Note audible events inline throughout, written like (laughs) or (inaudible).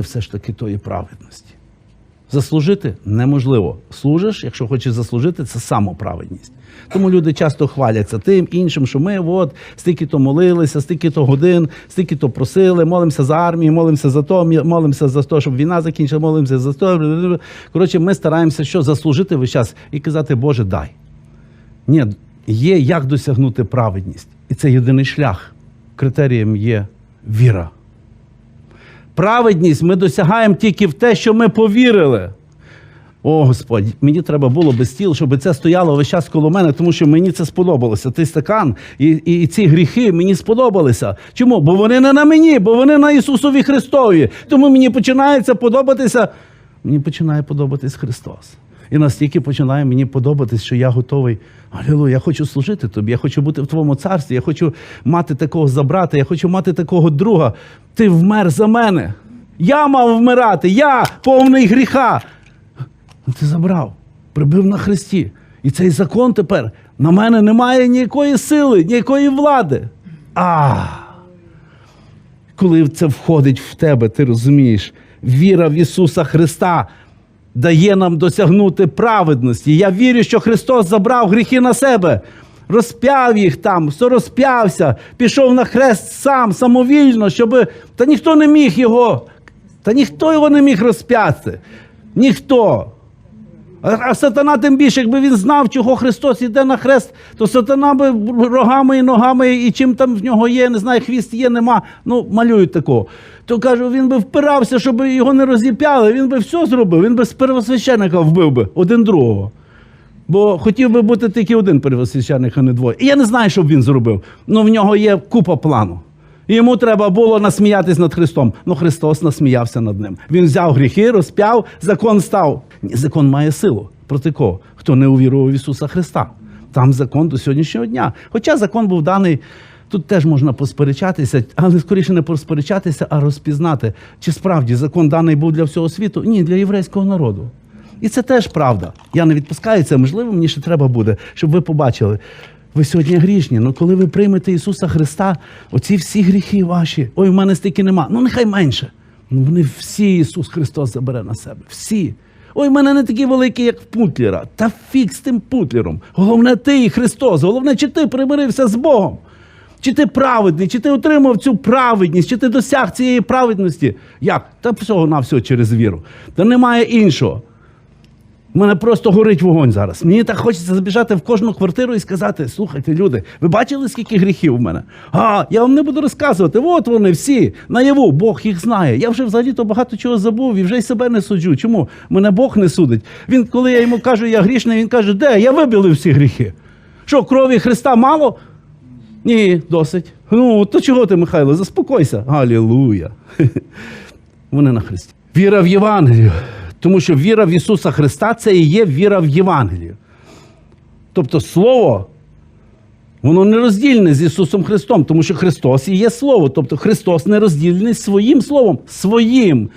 все ж таки тої праведності. Заслужити неможливо. Служиш, якщо хочеш заслужити, це самоправедність. Тому люди часто хваляться тим іншим, що ми от стільки то молилися, стільки то годин, стільки то просили, молимося за армію, молимося за то, молимося за те, щоб війна закінчила, молимося за то. Коротше, ми стараємося що заслужити весь час і казати, Боже, дай. Ні, є як досягнути праведність. І це єдиний шлях. Критерієм є віра. Праведність ми досягаємо тільки в те, що ми повірили. О, Господь, мені треба було би стіл, щоб це стояло весь час коло мене, тому що мені це сподобалося. Ти стакан і, і, і ці гріхи мені сподобалися. Чому? Бо вони не на мені, бо вони на Ісусові Христові. Тому мені починається подобатися. Мені починає подобатись Христос. І настільки починає мені подобатись, що я готовий. Алілуя, я хочу служити тобі, я хочу бути в твоєму царстві, я хочу мати такого за брата, я хочу мати такого друга. Ти вмер за мене. Я мав вмирати, я повний гріха. Ну, Ти забрав, прибив на хресті. І цей закон тепер на мене немає ніякої сили, ніякої влади. А коли це входить в тебе, ти розумієш, віра в Ісуса Христа дає нам досягнути праведності. Я вірю, що Христос забрав гріхи на себе, розп'яв їх там, розп'явся, пішов на хрест сам, самовільно, щоб та ніхто не міг його, та ніхто його не міг розп'яти. Ніхто. А, сатана тим більше, якби він знав, чого Христос іде на хрест, то сатана би рогами і ногами, і чим там в нього є, не знаю, хвіст є, нема. Ну, малюють такого. То каже, він би впирався, щоб його не розіп'яли, він би все зробив, він би з первосвященника вбив би один другого. Бо хотів би бути тільки один первосвященник, а не двоє. І я не знаю, що б він зробив. Ну в нього є купа плану. Йому треба було насміятись над Христом. Ну Христос насміявся над ним. Він взяв гріхи, розп'яв, закон став. Закон має силу. Проти кого? Хто не увірував в Ісуса Христа. Там закон до сьогоднішнього дня. Хоча закон був даний, тут теж можна посперечатися, але скоріше не посперечатися, а розпізнати, чи справді закон даний був для всього світу? Ні, для єврейського народу. І це теж правда. Я не відпускаю це, можливо, мені ще треба буде, щоб ви побачили. Ви сьогодні грішні, але коли ви приймете Ісуса Христа, оці всі гріхи ваші, ой, в мене стільки нема. Ну нехай менше. Ну вони всі Ісус Христос забере на себе. Всі. Ой, в мене не такі великі, як в Путлера. Та фік з тим Путлером. Головне ти Христос. Головне, чи ти примирився з Богом. Чи ти праведний, чи ти отримав цю праведність, чи ти досяг цієї праведності? Як? Та всього на всього через віру. Та немає іншого. Мене просто горить вогонь зараз. Мені так хочеться забіжати в кожну квартиру і сказати: слухайте, люди, ви бачили, скільки гріхів у мене? А, я вам не буду розказувати. От вони всі наяву, Бог їх знає. Я вже взагалі то багато чого забув і вже й себе не суджу. Чому? Мене Бог не судить. Він, коли я йому кажу, я грішний, він каже, де? Я вибілив всі гріхи. Що, крові Христа мало? Ні, досить. Ну, то чого ти, Михайло? Заспокойся. Алілуя. (laughs) Вони на Христі. Віра в Євангелію. Тому що віра в Ісуса Христа це і є віра в Євангелію. Тобто Слово, воно не роздільне з Ісусом Христом, тому що Христос і є Слово. Тобто Христос не роздільний своїм Словом, своїм.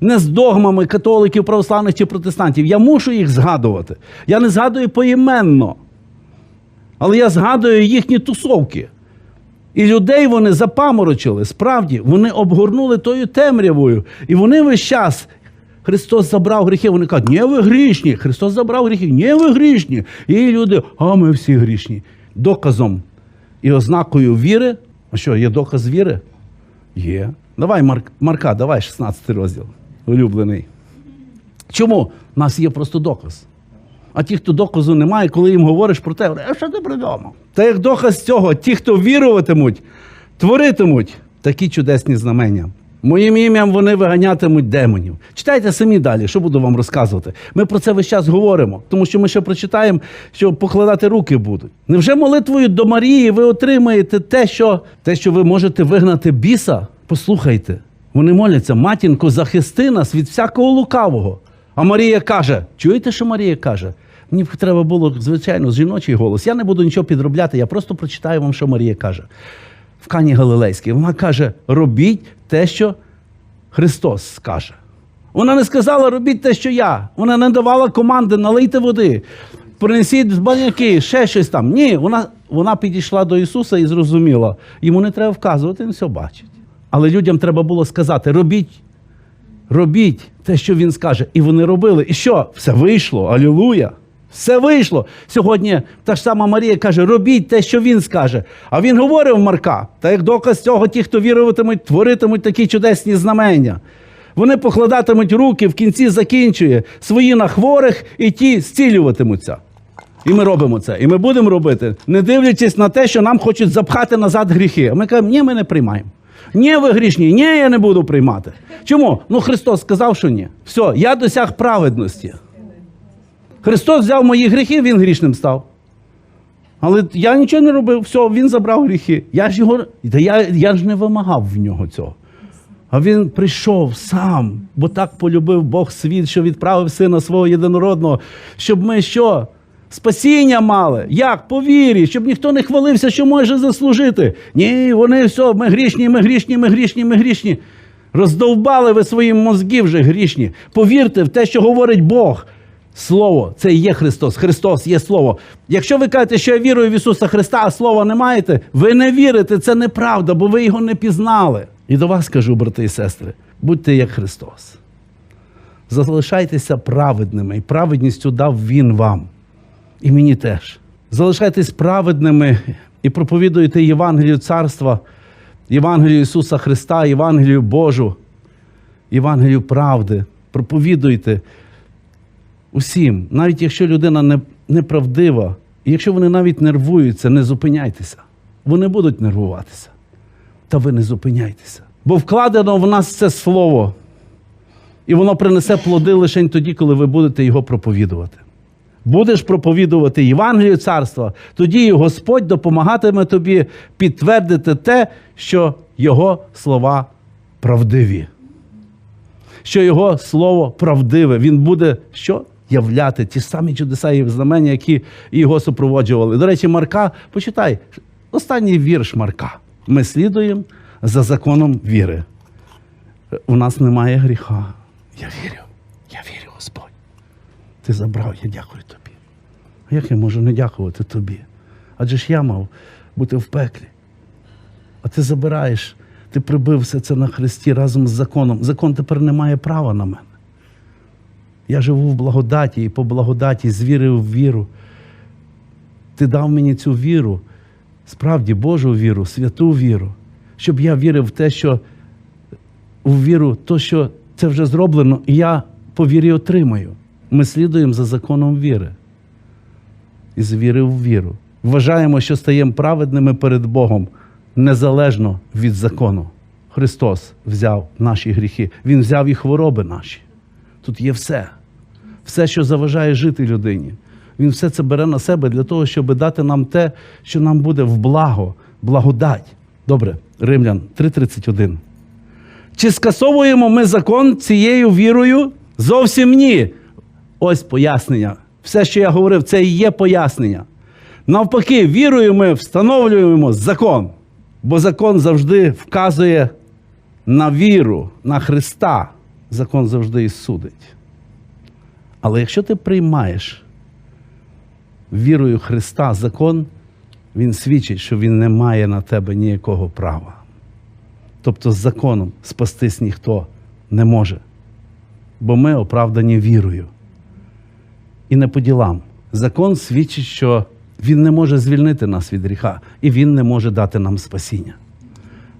Не з догмами католиків, православних чи протестантів. Я мушу їх згадувати. Я не згадую поіменно. Але я згадую їхні тусовки. І людей вони запаморочили. Справді, вони обгорнули тою темрявою. І вони весь час. Христос забрав гріхи. Вони кажуть, ні, ви грішні. Христос забрав гріхи, ні, ви грішні. І люди, а ми всі грішні. Доказом і ознакою віри. А що, є доказ віри? Є. Давай, Марк, Марка, давай 16 розділ. Улюблений. Чому? У нас є просто доказ. А ті, хто доказу немає, коли їм говориш про те, а що ти придумав? Та як доказ цього, ті, хто віруватимуть, творитимуть такі чудесні знамення. Моїм ім'ям вони виганятимуть демонів. Читайте самі далі, що буду вам розказувати. Ми про це весь час говоримо, тому що ми ще прочитаємо, що покладати руки будуть. Невже молитвою до Марії ви отримаєте те, що, те, що ви можете вигнати біса? Послухайте, вони моляться, матінко, захисти нас від всякого лукавого. А Марія каже: чуєте, що Марія каже? Мені б треба було, звичайно, жіночий голос. Я не буду нічого підробляти, я просто прочитаю вам, що Марія каже. В Кані Галилейській. Вона каже: робіть те, що Христос скаже. Вона не сказала, робіть те, що я. Вона не давала команди, налийте води, принесіть баняки, ще щось там. Ні, вона, вона підійшла до Ісуса і зрозуміла. Йому не треба вказувати, він все бачить. Але людям треба було сказати: робіть робіть те, що він скаже. І вони робили. І що? Все вийшло. Алілуя! Все вийшло. Сьогодні та ж сама Марія каже: робіть те, що він скаже. А він говорив Марка. Та як доказ цього, ті, хто віруватимуть, творитимуть такі чудесні знамення. Вони покладатимуть руки, в кінці закінчує свої на хворих, і ті зцілюватимуться. І ми робимо це. І ми будемо робити, не дивлячись на те, що нам хочуть запхати назад гріхи. А ми кажемо, ні, ми не приймаємо. Ні, ви грішні, ні, я не буду приймати. Чому? Ну Христос сказав, що ні. Все, я досяг праведності. Христос взяв мої гріхи, він грішним став. Але я нічого не робив, все, він забрав гріхи. Я ж його, та я, я ж не вимагав в нього цього. А він прийшов сам, бо так полюбив Бог світ, що відправив сина свого єдинородного, щоб ми що? Спасіння мали. Як? По вірі, щоб ніхто не хвалився, що може заслужити. Ні, вони все, ми грішні, ми грішні, ми грішні, ми грішні. Роздовбали ви свої мозги вже грішні. Повірте в те, що говорить Бог. Слово це і є Христос. Христос є Слово. Якщо ви кажете, що я вірую в Ісуса Христа, а слова не маєте, ви не вірите, це неправда, бо ви його не пізнали. І до вас кажу, брати і сестри, будьте як Христос. Залишайтеся праведними, і праведністю дав Він вам. І мені теж. Залишайтесь праведними і проповідуйте Євангелію Царства, Євангелію Ісуса Христа, Євангелію Божу, Євангелію правди. Проповідуйте усім, навіть якщо людина не, неправдива, і якщо вони навіть нервуються, не зупиняйтеся. Вони будуть нервуватися. Та ви не зупиняйтеся. Бо вкладено в нас це слово, і воно принесе плоди лише тоді, коли ви будете його проповідувати. Будеш проповідувати Євангелію царства, тоді і Господь допомагатиме тобі підтвердити те, що Його слова правдиві. Що Його слово правдиве. Він буде що? Являти ті самі чудеса і знамення, які його супроводжували. До речі, Марка, почитай, останній вірш Марка. Ми слідуємо за законом віри. У нас немає гріха. Я вірю, я вірю, Господь. Ти забрав, я дякую тобі. А як я можу не дякувати тобі? Адже ж я мав бути в пеклі. А ти забираєш, ти прибив все це на Христі разом з законом. Закон тепер не має права на мене. Я живу в благодаті і по благодаті звірив в віру. Ти дав мені цю віру, справді Божу віру, святу віру, щоб я вірив в те, що у віру, то, що це вже зроблено, і я по вірі отримаю. Ми слідуємо за законом віри. І з віри в віру. Вважаємо, що стаємо праведними перед Богом незалежно від закону. Христос взяв наші гріхи, Він взяв і хвороби наші. Тут є все. Все, що заважає жити людині. Він все це бере на себе для того, щоб дати нам те, що нам буде в благо, благодать. Добре, Римлян 3:31. Чи скасовуємо ми закон цією вірою? Зовсім ні. Ось пояснення. Все, що я говорив, це і є пояснення. Навпаки, вірою ми встановлюємо закон, бо закон завжди вказує на віру, на Христа. Закон завжди і судить. Але якщо ти приймаєш вірою Христа закон, він свідчить, що він не має на тебе ніякого права. Тобто з законом спастись ніхто не може. Бо ми оправдані вірою. І не по ділам. Закон свідчить, що він не може звільнити нас від гріха, і він не може дати нам спасіння.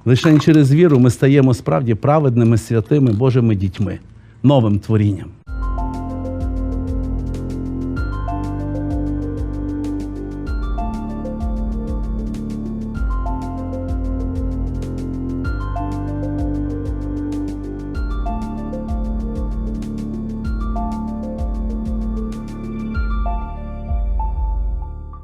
Лише через віру ми стаємо справді праведними, святими Божими дітьми, новим творінням.